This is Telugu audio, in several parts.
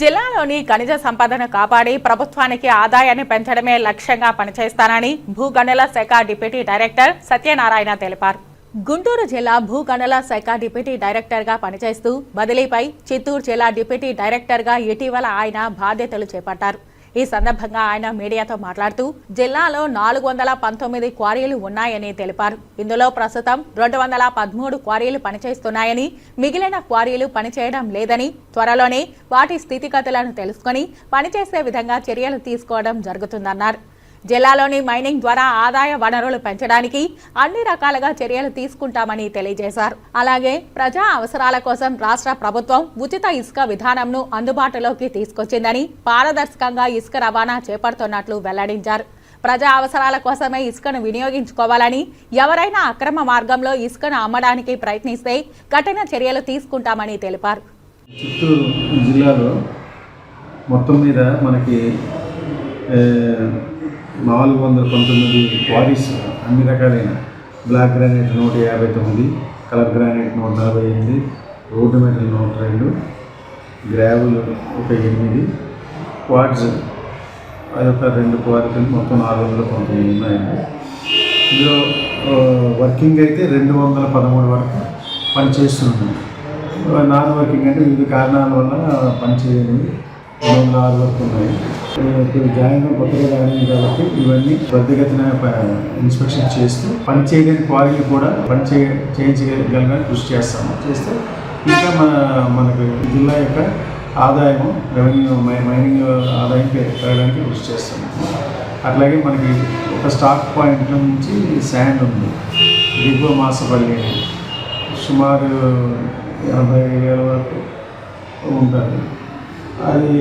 జిల్లాలోని ఖనిజ సంపదను కాపాడి ప్రభుత్వానికి ఆదాయాన్ని పెంచడమే లక్ష్యంగా పనిచేస్తానని భూగనుల శాఖ డిప్యూటీ డైరెక్టర్ సత్యనారాయణ తెలిపారు. గుంటూరు జిల్లా భూగణల శాఖ డిప్యూటీ డైరెక్టర్గా పనిచేస్తూ బదిలీపై చిత్తూరు జిల్లా డిప్యూటీ డైరెక్టర్గా ఇటీవల ఆయన బాధ్యతలు చేపట్టారు. ఈ సందర్భంగా ఆయన మీడియాతో మాట్లాడుతూ జిల్లాలో నాలుగు వందల పంతొమ్మిది క్వారీలు ఉన్నాయని తెలిపారు. ఇందులో ప్రస్తుతం రెండు వందల పదమూడు క్వారీలు పనిచేస్తున్నాయని మిగిలిన క్వారీలు పనిచేయడం లేదని త్వరలోనే వాటి స్థితిగతులను తెలుసుకొని పనిచేసే విధంగా చర్యలు తీసుకోవడం జరుగుతుందన్నారు. జిల్లాలోని మైనింగ్ ద్వారా ఆదాయ వనరులు పెంచడానికి అన్ని రకాలుగా చర్యలు తీసుకుంటామని తెలియజేశారు. అలాగే ప్రజా అవసరాల కోసం రాష్ట్ర ప్రభుత్వం ఉచిత ఇసుక విధానంను అందుబాటులోకి తీసుకొచ్చిందని పారదర్శకంగా ఇసుక రవాణా చేపడుతున్నట్లు వెల్లడించారు. ప్రజా అవసరాల కోసమే ఇసుకను వినియోగించుకోవాలని ఎవరైనా అక్రమ మార్గంలో ఇసుకను అమ్మడానికి ప్రయత్నిస్తే కఠిన చర్యలు తీసుకుంటామని తెలిపారు. చిత్తూరు జిల్లాలో మొత్తం మీద మనకి నాలుగు వందల పంతొమ్మిది క్వారీస్ అన్ని రకాలైన. బ్లాక్ గ్రానైట్ నూట యాభై తొమ్మిది కలర్ గ్రానైట్ నూట నలభై ఎనిమిది రోడ్డు మెటల్ నూట రెండు గ్రావెల్ ఒక ఎనిమిది క్వాడ్స్ అదొక రెండు క్వారీలు మొత్తం నాలుగు వందల పంతొమ్మిది ఉన్నాయండి. ఇందులో వర్కింగ్ అయితే రెండు వందల పదమూడు వరకు పనిచేస్తున్నాం నాన్ వర్కింగ్ అంటే వివిధ కారణాల వల్ల పనిచేయనివి రెండు ఆరు వరకు ఉన్నాయి. ఇప్పుడు జాయిన్ కొత్తగా జాయిన్ అయ్యింది కాబట్టి ఇవన్నీ త్వరితగతిన ప- ఇన్స్పెక్షన్ చేస్తూ పని చేయలేని క్వాలిటీ కూడా పని చే చేయించగలగానే కృషి చేస్తాము. చేస్తే ఇంకా మన మనకు జిల్లా యొక్క ఆదాయము రెవెన్యూ మైనింగ్ ఆదాయం పెరగడానికి కృషి చేస్తాము. అట్లాగే మనకి ఒక స్టాక్ పాయింట్ నుంచి శాండ్ ఉంది. దిగువ మాసపల్లి సుమారు ఎనభై వేల వరకు ఉంటుంది. అది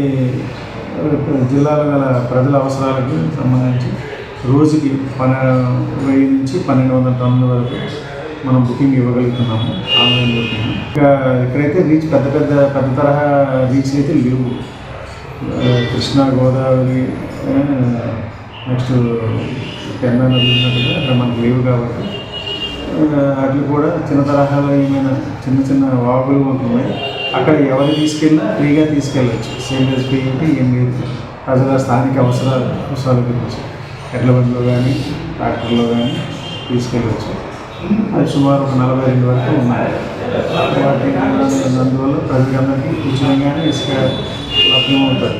జిల్లాలో గల ప్రజల అవసరాలకు సంబంధించి రోజుకి పన్న వెయ్యి నుంచి పన్నెండు వందల టన్నుల వరకు మనం బుకింగ్ ఇవ్వగలుగుతున్నాము. ఆన్లైన్ బుకింగ్ ఇంకా ఇక్కడైతే రీచ్ పెద్ద పెద్ద పెద్ద తరహా రీచ్ అయితే లేవు. కృష్ణా గోదావరి నెక్స్ట్ పెన్నా నది ఉన్నట్టుగా అక్కడ మనకు లేవు కాబట్టి ఆ, అట్లు కూడా చిన్న తరహాలో ఏమైనా చిన్న చిన్న వాగులు ఉంటున్నాయి అక్కడ ఎవరు తీసుకెళ్ళినా ఫ్రీగా తీసుకెళ్ళచ్చు. సేవియర్స్ ఫీ అంటే ఏం లేదు. ప్రజల స్థానిక అవసరాలు అవసరాల గురించి. ఎడ్ల బండిలో కానీ ట్రాక్టర్లో కానీ తీసుకెళ్ళవచ్చు అది సుమారు ఒక నలభై రెండు వరకు ఉన్నాయి. వాటి అందువల్ల ప్రజలందరికీ ఉచితంగానే ఇసుక లభ్యం అవుతుంది